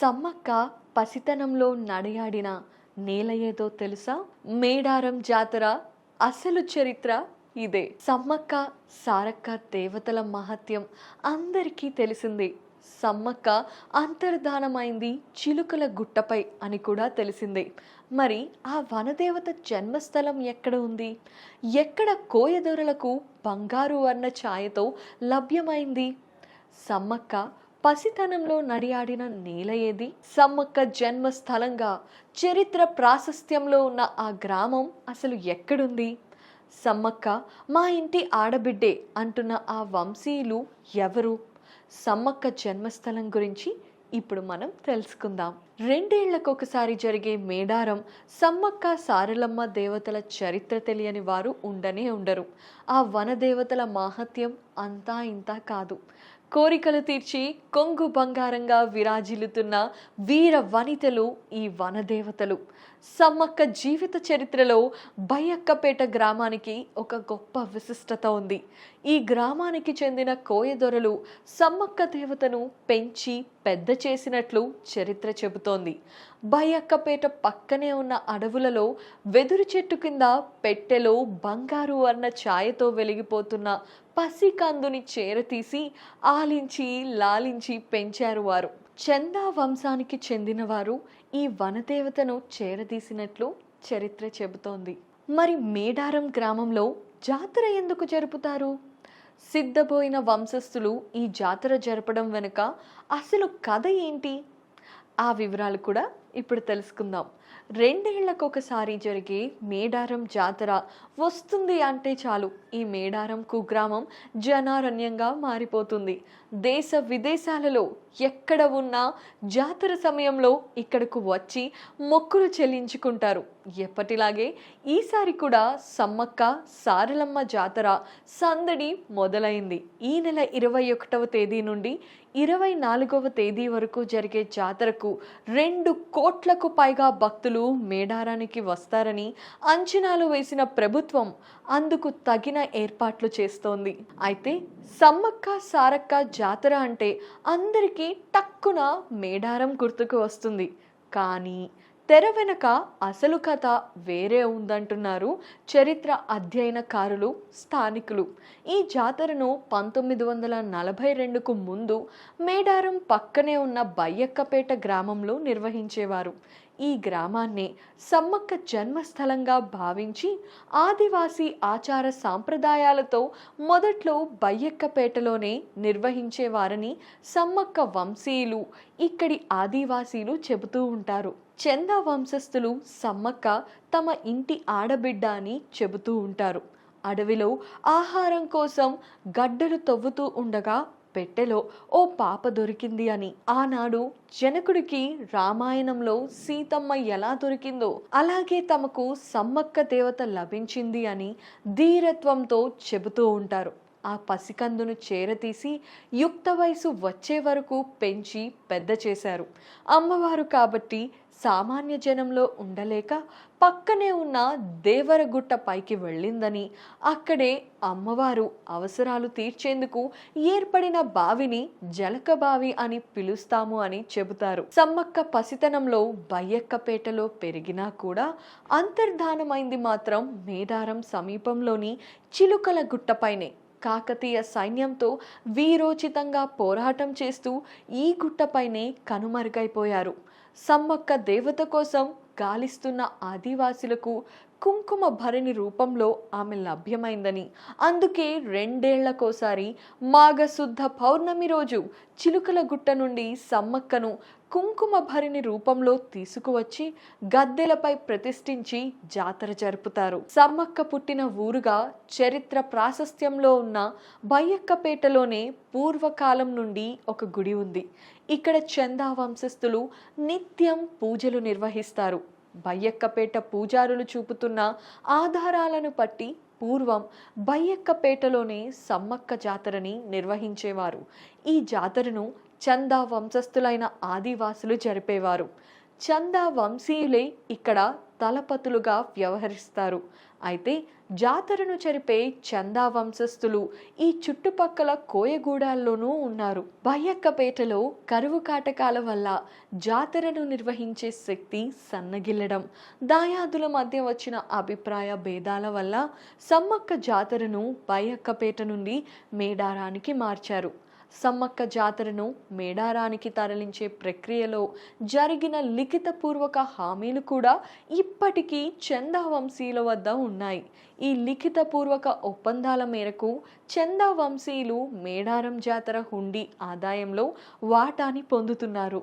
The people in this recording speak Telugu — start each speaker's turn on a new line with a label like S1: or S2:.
S1: సమ్మక్క పసితనంలో నడయాడిన నేల ఏదో తెలుసా? మేడారం జాతర అసలు చరిత్ర ఇదే. సమ్మక్క సారక్క దేవతల మహత్యం అందరికీ తెలిసిందే. సమ్మక్క అంతర్ధానమైంది చిలుకల గుట్టపై అని కూడా తెలిసిందే. మరి ఆ వనదేవత జన్మస్థలం ఎక్కడ ఉంది? ఎక్కడ కోయదొరలకు బంగారు వర్ణ ఛాయతో లభ్యమైంది? సమ్మక్క పసితనంలో నడియాడిన నేల ఏది? సమ్మక్క జన్మస్థలంగా చరిత్ర ప్రాశస్త్యంలో ఉన్న ఆ గ్రామం అసలు ఎక్కడుంది? సమ్మక్క మా ఇంటి ఆడబిడ్డే అంటున్న ఆ వంశీయులు ఎవరు? సమ్మక్క జన్మస్థలం గురించి ఇప్పుడు మనం తెలుసుకుందాం. రెండేళ్ళకొకసారి జరిగే మేడారం సమ్మక్క సారలమ్మ దేవతల చరిత్ర తెలియని వారు ఉండనే ఉండరు. ఆ వనదేవతల మాహత్యం అంతా ఇంతా కాదు. కోరికలు తీర్చి కొంగు బంగారంగా విరాజిల్లుతున్న వీర వనితలు ఈ వనదేవతలు. సమ్మక్క జీవిత చరిత్రలో బయ్యక్కపేట గ్రామానికి ఒక గొప్ప విశిష్టత ఉంది. ఈ గ్రామానికి చెందిన కోయదొరలు సమ్మక్క దేవతను పెంచి పెద్ద చేసినట్లు చరిత్ర చెబుతోంది. బయ్యక్కపేట పక్కనే ఉన్న అడవులలో వెదురు చెట్టు కింద పెట్టెలో బంగారు వర్ణ ఛాయతో వెలిగిపోతున్న పసికందుని చేరతీసి ఆలించి లాలించి పెంచారు వారు. చందా వంశానికి చెందినవారు ఈ వనదేవతను చేరదీసినట్లు చరిత్ర చెబుతోంది. మరి మేడారం గ్రామంలో జాతర ఎందుకు జరుపుతారు? సిద్ధపోయిన వంశస్థులు ఈ జాతర జరపడం వెనుక అసలు కథ ఏంటి? ఆ వివరాలు కూడా ఇప్పుడు తెలుసుకుందాం. రెండేళ్ళకొకసారి జరిగే మేడారం జాతర వస్తుంది అంటే చాలు. ఈ మేడారం కుగ్రామం జనారణ్యంగా మారిపోతుంది. దేశ విదేశాలలో ఎక్కడ ఉన్నా జాతర సమయంలో ఇక్కడకు వచ్చి మొక్కులు చెల్లించుకుంటారు. ఎప్పటిలాగే ఈసారి కూడా సమ్మక్క సారలమ్మ జాతర సందడి మొదలైంది. ఈ నెల ఇరవై ఒకటవ తేదీ నుండి ఇరవై నాలుగవ తేదీ వరకు జరిగే జాతరకు రెండు కోట్లకు పైగా భక్తులు మేడారానికి వస్తారని అంచనాలు వేసిన ప్రభుత్వం అందుకు తగిన ఏర్పాట్లు చేస్తోంది. అయితే సమ్మక్క సారక్క జాతర అంటే అందరికీ టక్కున మేడారం గుర్తుకు వస్తుంది. కానీ తెర వెనక అసలు కథ వేరే ఉందంటున్నారు చరిత్ర అధ్యయనకారులు స్థానికులు. ఈ జాతరను పంతొమ్మిది వందల నలభై రెండుకు ముందు మేడారం పక్కనే ఉన్న బయ్యక్కపేట గ్రామంలో నిర్వహించేవారు. ఈ గ్రామాన్ని సమ్మక్క జన్మస్థలంగా భావించి ఆదివాసీ ఆచార సాంప్రదాయాలతో మొదట్లో బయ్యక్కపేటలోనే నిర్వహించేవారని సమ్మక్క వంశీయులు ఇక్కడి ఆదివాసీలు చెబుతూ ఉంటారు. చందా వంశస్థులు సమ్మక్క తమ ఇంటి ఆడబిడ్డ అని చెబుతూ ఉంటారు. అడవిలో ఆహారం కోసం గడ్డలు తవ్వుతూ ఉండగా పెట్టెలో ఓ పాప దొరికింది అని. ఆనాడు జనకుడికి రామాయణంలో సీతమ్మ ఎలా దొరికిందో అలాగే తమకు సమ్మక్క దేవత లభించింది అని ధీరత్వంతో చెబుతూ ఉంటారు. ఆ పసికందును చేరతీసి యుక్త వయసు వచ్చే వరకు పెంచి పెద్ద చేశారు. అమ్మవారు కాబట్టి సామాన్య జనంలో ఉండలేక పక్కనే ఉన్న దేవరగుట్ట పైకి వెళ్ళిందని అక్కడే అమ్మవారు అవసరాలు తీర్చేందుకు ఏర్పడిన బావిని జలక బావి అని పిలుస్తాము అని చెబుతారు. సమ్మక్క పసితనంలో బయ్యక్కపేటలో పెరిగినా కూడా అంతర్ధానమైంది మాత్రం మేడారం సమీపంలోని చిలుకల గుట్టపైనే కాకతీయ సైన్యంతో వీరోచితంగా పోరాటం చేస్తూ ఈ గుట్టపైనే కనుమరుగైపోయారు. సమ్మక్క దేవత కోసం గాలిస్తున్న ఆదివాసులకు కుంకుమ భరణి రూపంలో ఆమె లభ్యమైందని అందుకే రెండేళ్ళకోసారి మాఘశుద్ధ పౌర్ణమి రోజు చిలుకల గుట్ట నుండి సమ్మక్కను కుంకుమ భరిణి రూపంలో తీసుకువచ్చి గద్దెలపై ప్రతిష్ఠించి జాతర జరుపుతారు. సమ్మక్క పుట్టిన ఊరుగా చరిత్ర ప్రాశస్త్యంలో ఉన్న బయ్యక్కపేటలోనే పూర్వకాలం నుండి ఒక గుడి ఉంది. ఇక్కడ చందా వంశస్థులు నిత్యం పూజలు నిర్వహిస్తారు. బయ్యక్కపేట పూజారులు చూపుతున్న ఆధారాలను బట్టి పూర్వం బయ్యక్కపేటలోనే సమ్మక్క జాతరని నిర్వహించేవారు. ఈ జాతరను చందా వంశస్థులైన ఆదివాసులు జరిపేవారు. చందా వంశీయులే ఇక్కడ తలపతులుగా వ్యవహరిస్తారు. అయితే జాతరను జరిపే చందా వంశస్థులు ఈ చుట్టుపక్కల కోయగూడాల్లోనూ ఉన్నారు. బయ్యక్కపేటలో కరువు కాటకాల వల్ల జాతరను నిర్వహించే శక్తి సన్నగిల్లడం దాయాదుల మధ్య వచ్చిన అభిప్రాయ భేదాల వల్ల సమ్మక్క జాతరను బయ్యక్కపేట నుండి మేడారానికి మార్చారు. సమ్మక్క జాతరను మేడారానికి తరలించే ప్రక్రియలో జరిగిన లిఖితపూర్వక హామీలు కూడా ఇప్పటికీ చందా వంశీయుల వద్ద ఉన్నాయి. ఈ లిఖితపూర్వక ఒప్పందాల మేరకు చందా వంశీయులు మేడారం జాతర హుండీ ఆదాయంలో వాటాని పొందుతున్నారు.